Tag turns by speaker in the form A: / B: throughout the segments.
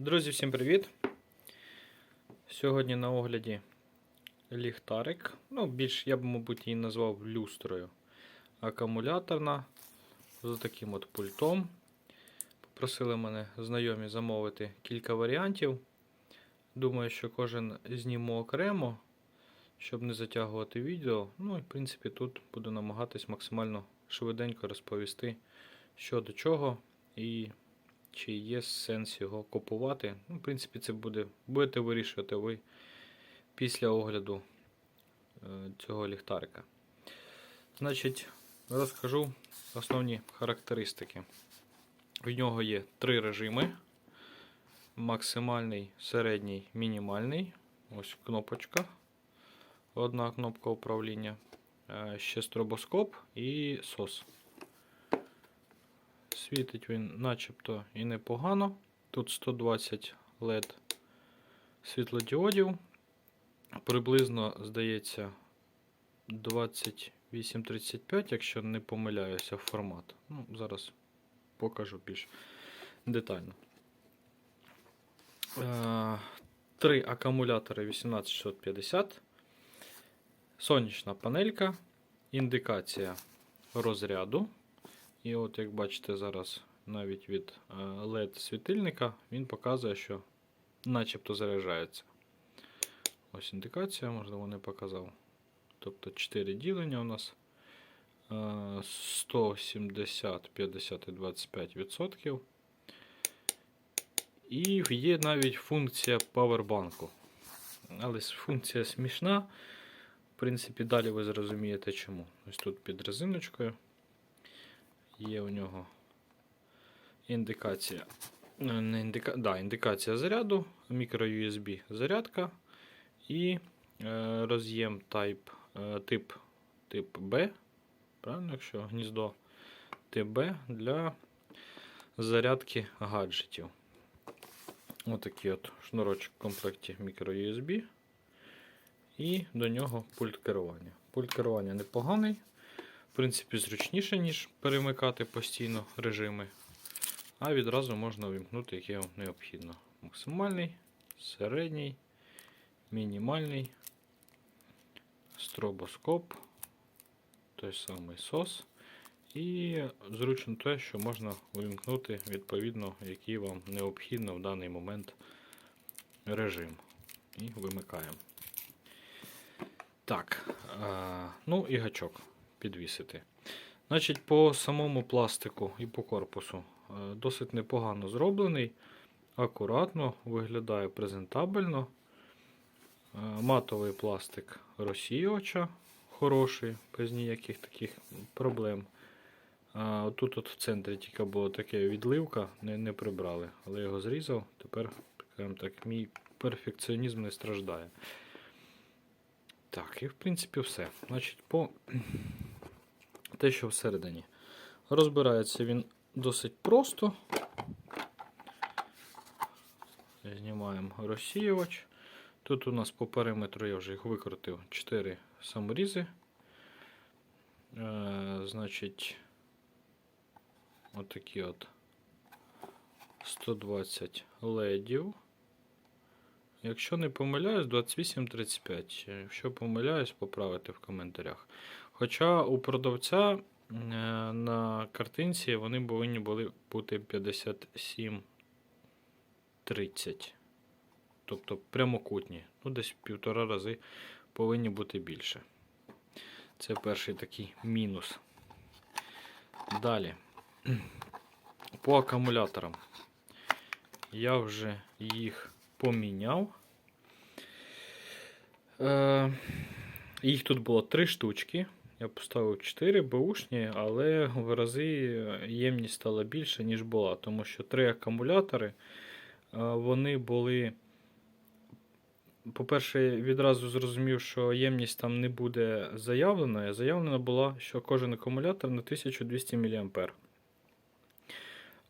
A: Друзі, всім привіт! Сьогодні на огляді ліхтарик. Ну, більш я б, мабуть, її назвав люстрою. Акумуляторна з таким от пультом. Попросили мене знайомі замовити кілька варіантів. Думаю, що кожен зніму окремо, щоб не затягувати відео. Ну і в принципі тут буду намагатись максимально швиденько розповісти, що до чого. І чи є сенс його купувати. Ну, в принципі, це буде, будете вирішувати ви після огляду е, цього ліхтарика. Значить, розкажу основні характеристики. В нього є три режими: максимальний, середній, мінімальний. Ось кнопочка. Одна кнопка управління. Е, Ще стробоскоп і SOS. Світить він начебто і непогано. Тут 120 LED світлодіодів. Приблизно, здається, 2835, якщо не помиляюся, формат. Ну, Зараз покажу більш детально. Е, Три акумулятори 18650. Сонячна панелька, індикація розряду. І от, як бачите, зараз навіть від LED світильника він показує, що начебто заряджається. Ось індикація, можливо, не показав. Тобто 4 ділення у нас 170, 50 і 25%. І є навіть функція павербанку. Але функція смішна. В принципі, далі ви зрозумієте чому. Ось тут під резиночкою є у нього індикація. е, Не індика... да, індикація заряду, мікро-USB зарядка і е, роз'єм е, тип, тип B. Правильно, якщо гніздо тип B для зарядки гаджетів. Отакий от шнурочок в комплекті мікро-USB. І до нього пульт керування. Пульт керування непоганий. Принципі, зручніше, ніж перемикати постійно режими. А відразу можна вимкнути, яке вам необхідно. Максимальний, середній, мінімальний, стробоскоп, той самий SOS. І зручно те, що можна вимкнути відповідно, який вам необхідно в даний момент режим. І вимикаємо. Так, а, ну і гачок підвісити. Значить, по самому пластику і по корпусу е, досить непогано зроблений, акуратно, виглядає презентабельно. Е, Матовий пластик розсіювача хороший, без ніяких таких проблем. А Тут от в центрі тільки була така відливка, не, не прибрали, але його зрізав. Тепер, так, мій перфекціонізм не страждає. Так, і в принципі все. Значить, по те, що всередині. Розбирається він досить просто. Знімаємо розсіювач. Тут у нас по периметру я вже їх викрутив 4 саморізи. Е, значить, отакі от 120 ледів. Якщо не помиляюсь, 28-35. Якщо помиляюсь, поправити в коментарях. Хоча у продавця е, на картинці вони повинні були бути 57-30. Тобто прямокутні. Ну, десь півтора рази повинні бути більше. Це перший такий мінус. Далі. По акумуляторам. Я вже їх поміняв. Е, їх тут було три штучки. Я поставив 4 бушні, але в рази ємність стала більше, ніж була. Тому що три акумулятори е, вони були. По-перше, відразу зрозумів, що ємність там не буде заявлена. Заявлена була, що кожен акумулятор на 1200 мА.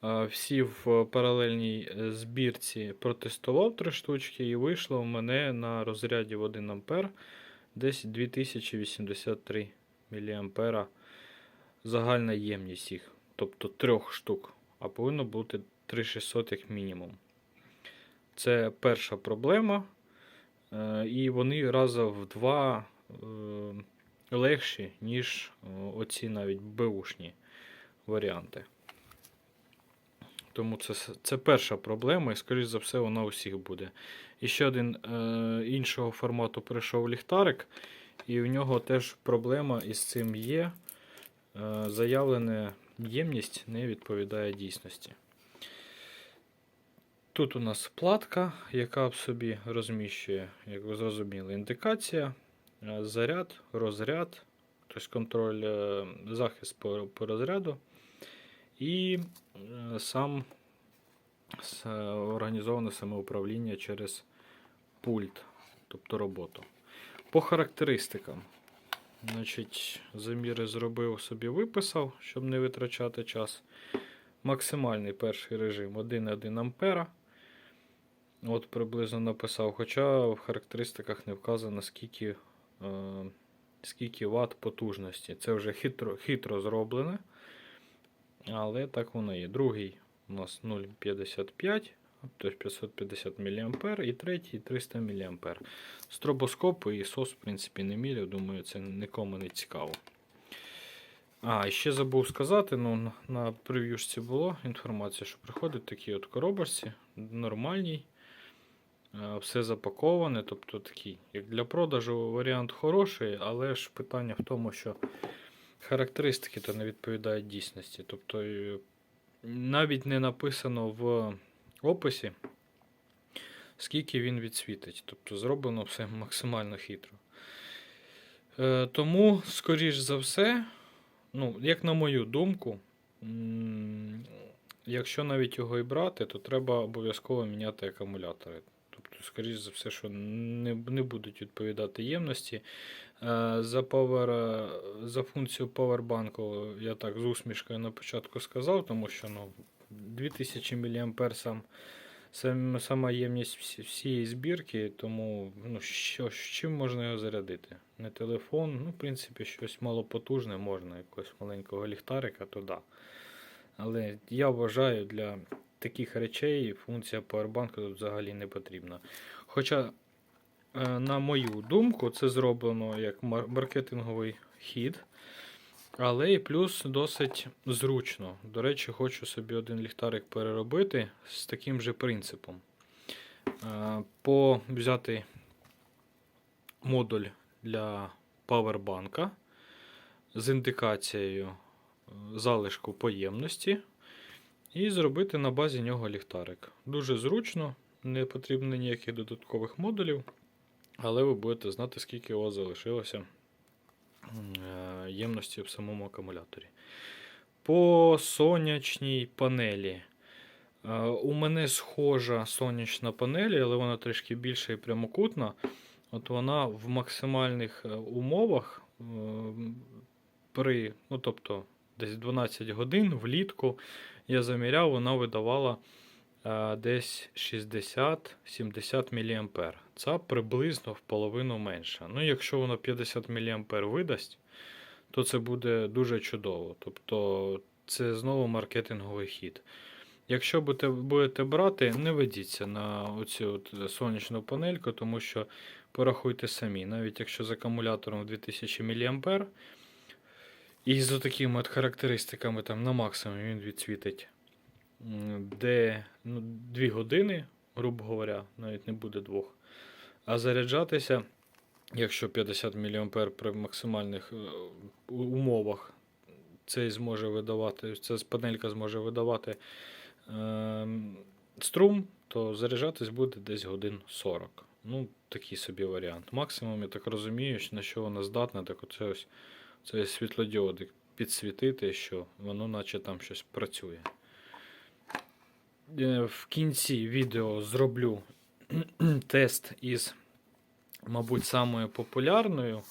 A: Е, Всі в паралельній е, збірці протестував три штучки, і вийшло в мене на розряді в 1 А десь 2083 мА загальна ємність їх, тобто трьох штук, а повинно бути 3600 як мінімум. Це перша проблема. Е, І вони раза в два е, легші, ніж е, оці навіть беушні варіанти. Тому це, це перша проблема, і, скоріш за все, вона у всіх буде. І ще один е, іншого формату прийшов ліхтарик, і в нього теж проблема із цим є. Е, заявлена ємність не відповідає дійсності. Тут у нас платка, яка в собі розміщує, як ви зрозуміли, індикація, е, заряд, розряд, тобто контроль, е, захист по, по розряду, і сам організоване самоуправління через пульт, тобто роботу. По характеристикам. Значить, заміри зробив собі, виписав, щоб не витрачати час. Максимальний перший режим 1,1 ампера. От приблизно написав, хоча в характеристиках не вказано, скільки, е, скільки Вт потужності. Це вже хитро, хитро зроблене. Але так воно є. Другий у нас 0,55, тобто 550 мА, і третій 300 мА. Стробоскоп і SOS, в принципі, не міряв, думаю, це нікому не цікаво. А, ще забув сказати, ну, на- на прев'юшці було інформація, що приходить такі от коробочці, нормальній, е, все запаковане, тобто такий, як для продажу варіант хороший, але ж питання в тому, що характеристики то не відповідають дійсності. Тобто е, навіть не написано в описі, скільки він відсвітить. Тобто зроблено все максимально хитро. Е, тому, скоріш за все, ну, як на мою думку, якщо навіть його і брати, то треба обов'язково міняти акумулятори. Тобто, скоріш за все, що не, не будуть відповідати ємності. Е, За, power, за функцію повербанку я так з усмішкою на початку сказав, тому що ну, 2000 мА сам, сам, сама ємність всієї збірки, тому ну, що, чим можна його зарядити? Не телефон, ну, в принципі, щось малопотужне можна, якогось маленького ліхтарика, то да. Але я вважаю, для таких речей функція поwerbank тут взагалі не потрібна. Хоча, е, на мою думку, це зроблено як маркетинговий хід. Але і плюс досить зручно. До речі, хочу собі один ліхтарик переробити з таким же принципом. Е, По взяти модуль для павербанка з індикацією е, залишку поємності і зробити на базі нього ліхтарик. Дуже зручно, не потрібно ніяких додаткових модулів, але ви будете знати, скільки у вас залишилося е, ємності в самому акумуляторі. По сонячній панелі. Е, У мене схожа сонячна панель, але вона трішки більша і прямокутна. От вона в максимальних е, умовах е, при, ну тобто десь 12 годин влітку я заміряв, вона видавала десь 60-70 мА. Це приблизно в половину менше. Ну, якщо воно 50 мА видасть, то це буде дуже чудово. Тобто це знову маркетинговий хід. Якщо будете, брати, не ведіться на оцю от сонячну панельку, тому що порахуйте самі, навіть якщо з акумулятором в 2000 мА, і з такими от характеристиками там на максимум він відсвітить де ну, 2 години, грубо говоря, навіть не буде двох. А заряджатися, якщо 50 мА при максимальних е, умовах, цей зможе видавати, ця панелька зможе видавати ем, струм, то заряджатись буде десь годин 40. Ну, такий собі варіант. Максимум, я так розумію, на що вона здатна, так оце ось цей світлодіодик підсвітити, що воно наче там щось працює. Е, В кінці відео зроблю тест із, мабуть, самою популярною.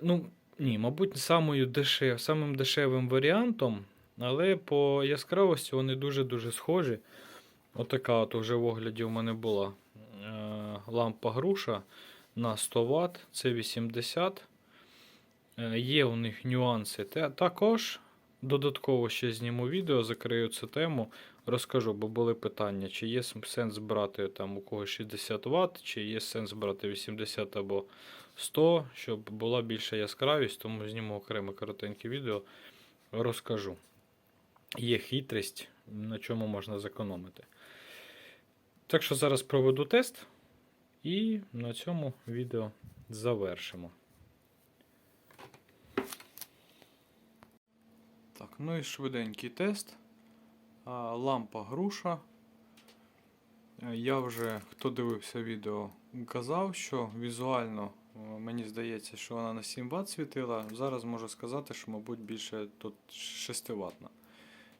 A: Ну, ні, мабуть, самою дешев, самим дешевим варіантом, але по яскравості вони дуже-дуже схожі. Отака от уже в огляді у мене була е, лампа груша на 100 Вт, це 80. Е, Є у них нюанси. Та- Також Додатково ще зніму відео, закрию цю тему, розкажу, бо були питання, чи є сенс брати там у когось 60 Вт, чи є сенс брати 80 або 100, щоб була більша яскравість, тому зніму окреме коротеньке відео, розкажу. Є хитрість, на чому можна зекономити. Так що зараз проведу тест і на цьому відео завершимо. Так, ну і швиденький тест. Лампа груша. Е, Я вже, хто дивився відео, казав, що візуально е, мені здається, що вона на 7 Вт світила. Зараз можу сказати, що, мабуть, більше тут 6 ватна.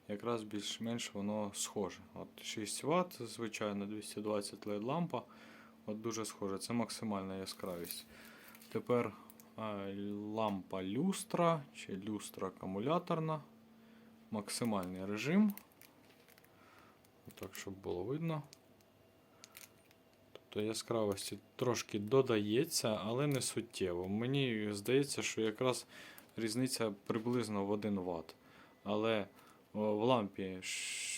A: Якраз більш-менш воно схоже. От 6 Вт, звичайно, 220 LED лампа. От дуже схоже, це максимальна яскравість. Тепер лампа люстра чи люстра акумуляторна. Максимальний режим. Так, щоб було видно. Тобто яскравості трошки додається, але не суттєво. Мені здається, що якраз різниця приблизно в 1 Вт. Але в лампі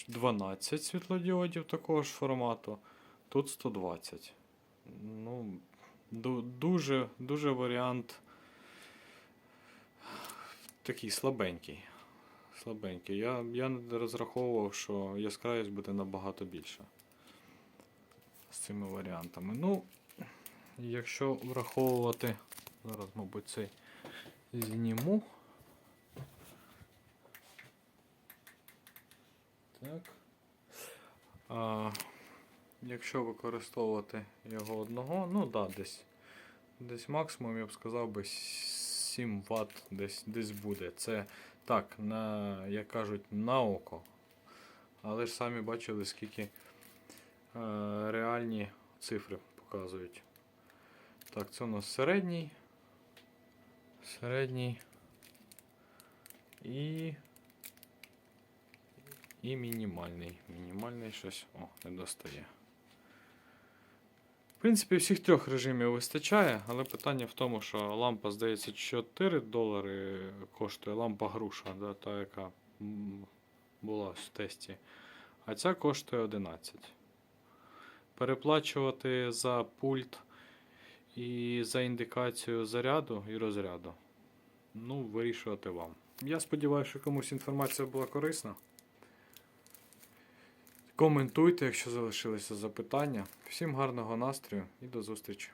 A: 12 світлодіодів такого ж формату, тут 120. Ну, дуже, дуже варіант такий слабенький. Слабенький. Я, я розраховував, що яскравість буде набагато більша з цими варіантами. Ну, якщо враховувати, зараз, мабуть, цей зніму. Так. А, якщо використовувати його одного, ну да, десь, десь максимум, я б сказав би 7 Вт десь, десь буде. Це так, на, як кажуть, на око. Але ж самі бачили, скільки е, реальні цифри показують. Так, це у нас середній. Середній. І. І мінімальний. Мінімальний щось. О, не достає. Принципі, всіх трьох режимів вистачає, але питання в тому, що лампа, здається, 4 долари коштує лампа груша, да, та, яка була в тесті. А ця коштує 11. Переплачувати за пульт і за індикацію заряду і розряду. Ну, вирішувати вам. Я сподіваюся, що комусь інформація була корисна. Коментуйте, якщо залишилися запитання. Всім гарного настрою і до зустрічі!